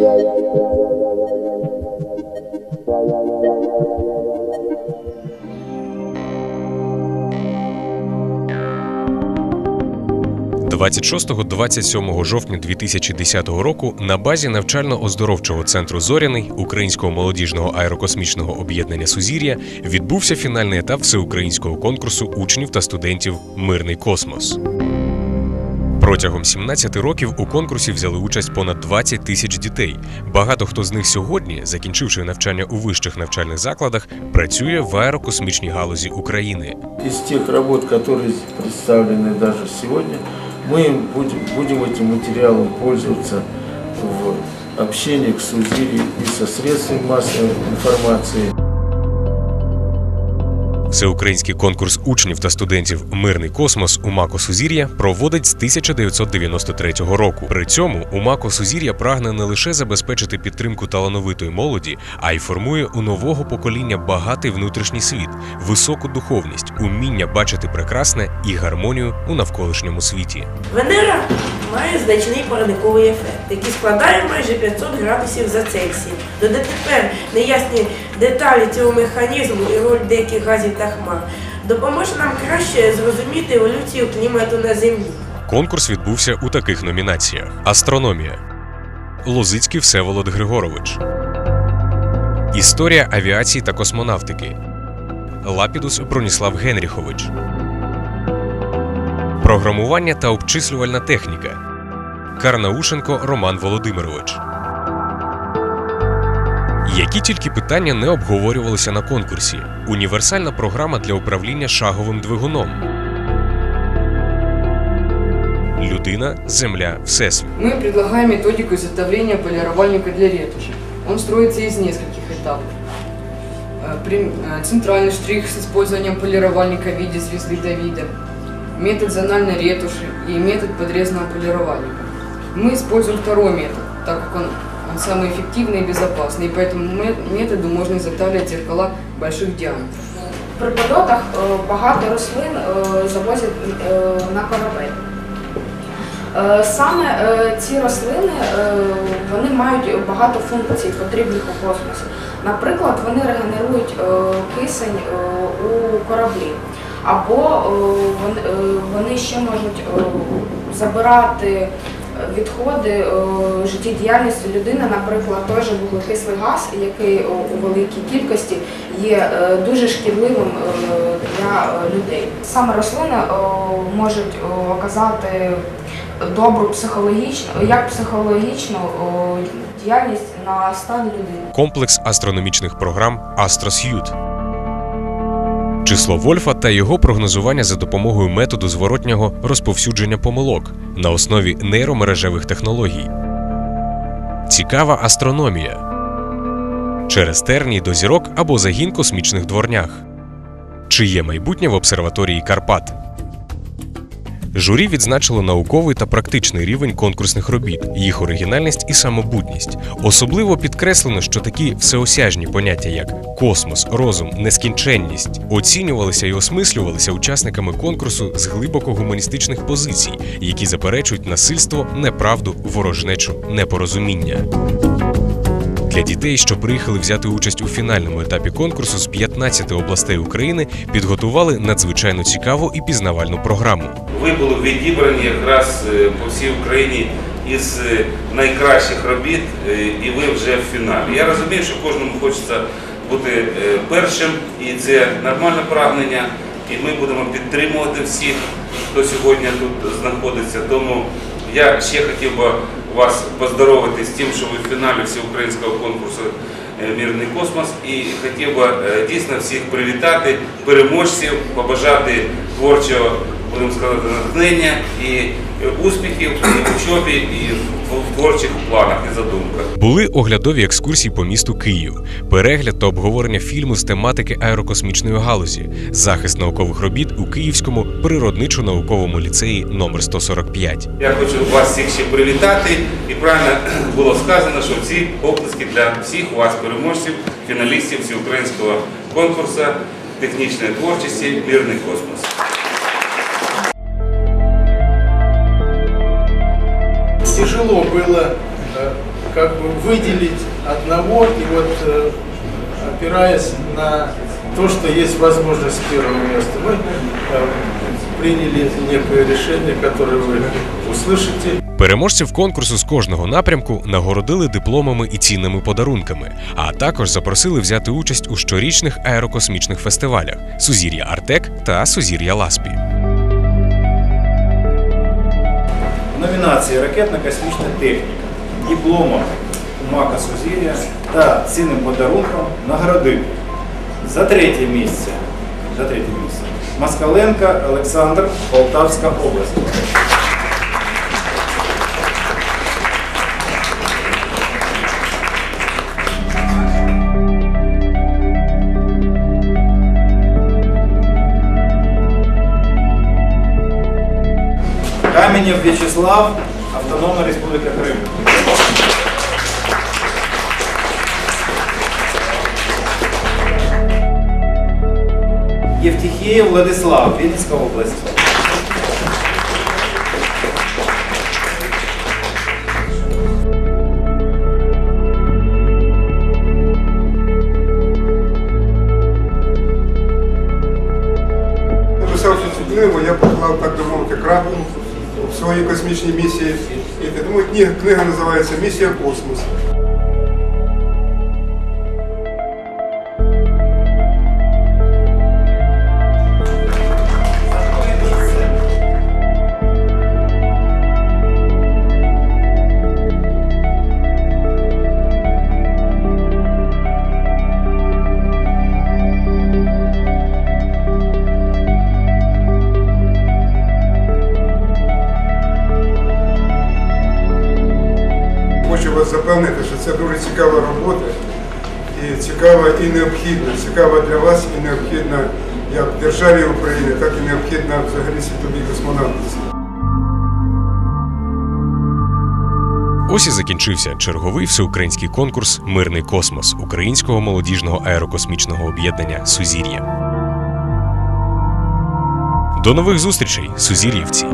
– 26-27 жовтня 2010 року на базі навчально-оздоровчого центру Зоряний Українського молодіжного аерокосмічного об'єднання Сузір'я відбувся фінальний етап всеукраїнського конкурсу учнів та студентів Мирний космос. Протягом 17 років у конкурсі взяли участь понад 20 тисяч дітей. Багато хто з них сьогодні, закінчивши навчання у вищих навчальних закладах, працює в аерокосмічній галузі України. Из тех работ, которые представлены даже сегодня, мы будем, будем этим материалом пользоваться в общении к Сузири и со средствами массовой информации. Всеукраїнський конкурс учнів та студентів Мирний космос УМАКО Сузір'я проводить з 1993 року. При цьому УМАКО Сузір'я прагне не лише забезпечити підтримку талановитої молоді, а й формує у нового покоління багатий внутрішній світ, високу духовність, уміння бачити прекрасне і гармонію у навколишньому світі. Венера має значний парниковий ефект, який складає майже 500 градусів за Цельсієм. Дотепер неясні деталі цього механізму і роль деяких газів та хмар допоможе нам краще зрозуміти еволюцію клімату на Землі. Конкурс відбувся у таких номінаціях: Астрономія. Лозицький Всеволод Григорович, Історія авіації та космонавтики. Лапідус Броніслав Генріхович, Програмування та обчислювальна техніка. Карнаушенко Роман Володимирович. Які тільки питання не обговорювалися на конкурсі? Універсальна програма для управління шаговим двигуном. Людина, земля, всесвіт. Мы предлагаем методику изготовления полировальника для ретуши. Он строится из нескольких этапов. Э, прим- э, Центральный штрих с использованием полировальника в виде звезды Давида, метод зональной ретуши и метод подрезанного полировальника. Мы используем второй метод, так как он, он самый эффективный и безопасный, и по этому ме- методу можно изготавливать зеркала больших диаметров. При польотах е, багато рослин е, завозять е, на корабель. Е, Саме е, ці рослини е, вони мають багато функцій, потрібних у космосі. Наприклад, вони регенерують е, кисень е, у кораблі, або е, вони- е, вони ще можуть е, забирати відходи е, життєдіяльності людини, наприклад, же вуглекислий газ, який у великій кількості є е, дуже шкідливим е, для людей. Саме рослини можуть оказати добру психологічну, як психологічну діяльність на стан людини. комплекс астрономічних програм Астрос'ют. Число Вольфа та його прогнозування за допомогою методу зворотнього розповсюдження помилок на основі нейромережевих технологій. Цікава астрономія через терній до зірок або загін космічних дворнях. Чи є майбутнє в обсерваторії Карпат? Журі відзначило науковий та практичний рівень конкурсних робіт, їх оригінальність і самобутність. Особливо підкреслено, що такі всеосяжні поняття, як космос, розум, нескінченність, оцінювалися і осмислювалися учасниками конкурсу з глибоко гуманістичних позицій, які заперечують насильство, неправду, ворожнечу, непорозуміння. Для дітей, що приїхали взяти участь у фінальному етапі конкурсу з 15 областей України, підготували надзвичайно цікаву і пізнавальну програму. ви були відібрані якраз е, по всій Україні із е, найкращих робіт, е, і ви вже в фіналі. Я розумію, що кожному хочеться бути першим, і це нормальне прагнення. І ми будемо підтримувати всіх, хто сьогодні тут знаходиться. Тому я ще хотів би вас поздоровити з тим, що ви в фіналі всеукраїнського конкурсу е, Мірний космос і хотів би е, дійсно всіх привітати, переможців, побажати творчого, будемо сказати, натхнення і успіхів і в учобі, і в творчих планах і задумках. Були оглядові екскурсії по місту Київ, перегляд та обговорення фільму з тематики аерокосмічної галузі, захист наукових робіт у Київському природничо-науковому ліцеї номер 145. Я хочу вас всіх ще привітати. І правильно було сказано, що ці оплески для всіх вас, переможців, фіналістів всеукраїнського конкурсу технічної творчості Мірний космос. было э, как бы выделить одного и вот э, опираясь на то, что есть возможность первого места, мы э, приняли некое решение, которое вы услышите. Переможців конкурсу з кожного напрямку нагородили дипломами і цінними подарунками, а також запросили взяти участь у щорічних аерокосмічних фестивалях Сузір'я Артек та Сузір'я Ласпі. В номінації Ракетно-космічна техніка, дипломом МАКа Сузір'я та цінним подарунком нагородив за третє місце. За третє місце. Москаленко Олександр, Полтавська область. Каменєв В'ячеслав, Автономна Республіка Крим. Євтіхієв Владислав, Вінницька область. Своїй космічній місії. І тому книга, книга називається Місія космос. Цікава робота. І цікава і необхідна. Цікава для вас і необхідна як державі України, так і необхідна взагалі світовій космонавтиці. Ось і закінчився черговий всеукраїнський конкурс Мирний космос Українського молодіжного аерокосмічного об'єднання Сузір'я. До нових зустрічей, сузір'ївці!